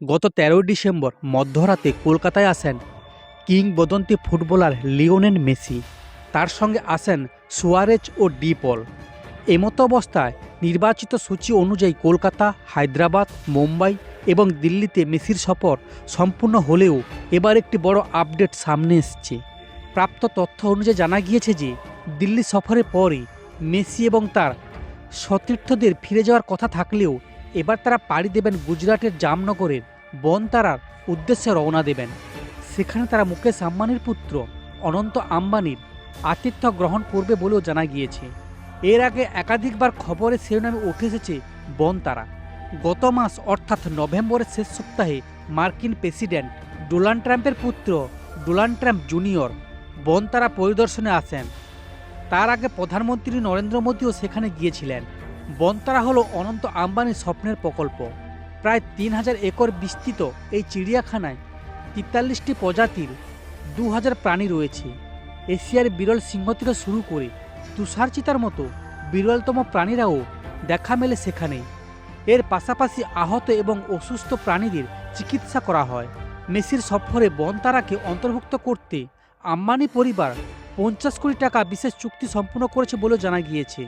গত তেরোই ডিসেম্বর মধ্যরাতে কলকাতায় আসেন কিংবদন্তি ফুটবলার লিওনেল মেসি। তার সঙ্গে আসেন সুয়ারেজ ও ডিপল এমতো অবস্থায় নির্বাচিত সূচি অনুযায়ী কলকাতা, হায়দ্রাবাদ, মুম্বাই এবং দিল্লিতে মেসির সফর সম্পূর্ণ হলেও এবার একটি বড় আপডেট সামনে এসছে। প্রাপ্ত তথ্য অনুযায়ী জানা গিয়েছে যে, দিল্লি সফরের পরই মেসি এবং তার সতীর্থদের ফিরে যাওয়ার কথা থাকলেও এবার তারা পাড়ি দেবেন গুজরাটের জামনগরের বনতারার উদ্দেশ্যে রওনা দেবেন। সেখানে তারা মুকেশ আম্বানির পুত্র অনন্ত আম্বানির আতিথ্য গ্রহণ করবে বলেও জানা গিয়েছে। এর আগে একাধিকবার খবরের শিরোনামে উঠে এসেছে বনতারা। গত মাস, অর্থাৎ নভেম্বরের শেষ সপ্তাহে মার্কিন প্রেসিডেন্ট ডোনাল্ড ট্রাম্পের পুত্র ডোনাল্ড ট্রাম্প জুনিয়র বনতারা পরিদর্শনে আসেন। তার আগে প্রধানমন্ত্রী নরেন্দ্র মোদীও সেখানে গিয়েছিলেন। বনতারা হলো অনন্ত আম্বানির স্বপ্নের প্রকল্প। প্রায় তিন হাজার একর বিস্তৃত এই চিড়িয়াখানায় তেতাল্লিশটি প্রজাতির দু হাজার প্রাণী রয়েছে। এশিয়ার বিরল সিংহ থেকে শুরু করে তুষার চিতার মতো বিরলতম প্রাণীরাও দেখা মেলে সেখানে এর পাশাপাশি আহত এবং অসুস্থ প্রাণীদের চিকিৎসা করা হয়। মেসির সফরে বনতারাকে অন্তর্ভুক্ত করতে আম্বানি পরিবার পঞ্চাশ কোটি টাকা বিশেষ চুক্তি সম্পূর্ণ করেছে বলেও জানা গিয়েছে।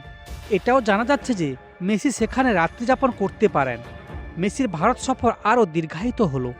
এটাও জানা যাচ্ছে যে মেসি সেখানে রাত্রিযাপন করতে পারেন। মেসির ভারত সফর আরও দীর্ঘায়িত হলো।